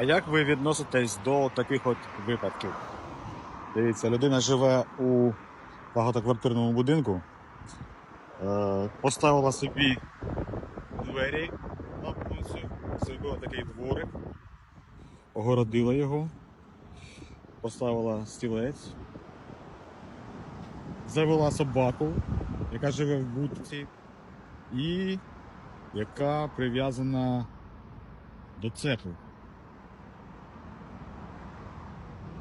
А як ви відноситесь до таких от випадків? Дивіться, людина живе у багатоквартирному будинку, е, поставила собі двері на вулицю, зробила такий дворик, огородила його, поставила стілець, завела собаку, яка живе в будці, і яка прив'язана до цепу.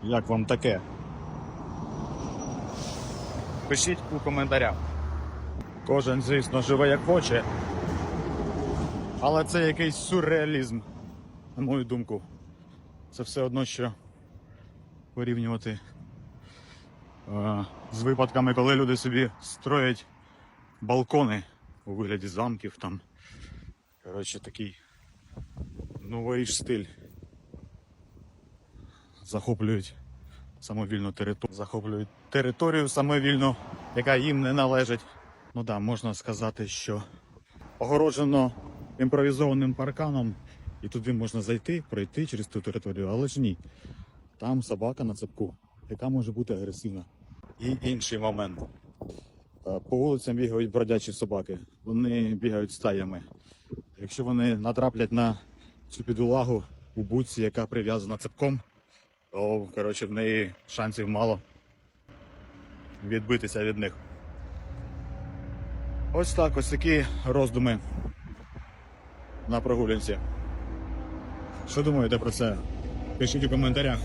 Як вам таке? Пишіть у коментарях. Кожен, звісно, живе як хоче. Але це якийсь сюрреалізм, на мою думку. Це все одно, що порівнювати е, з випадками, коли люди собі строять балкони у вигляді замків там. Коротше, такий новий стиль. Захоплюють самовільну територію, захоплюють територію самовільно, яка їм не належить. Ну да, можна сказати, що огороджено імпровізованим парканом, і туди можна зайти, пройти через ту територію, але ж ні. Там собака на цепку, яка може бути агресивна. І інший момент. Е, По вулицям бігають бродячі собаки. Вони бігають стаями. Якщо вони натраплять на цю підулагу у будці, яка прив'язана цепком, то коротше, в неї шансів мало відбитися від них. Ось так, ось такі роздуми на прогулянці. Що думаєте про це? Пишіть у коментарях.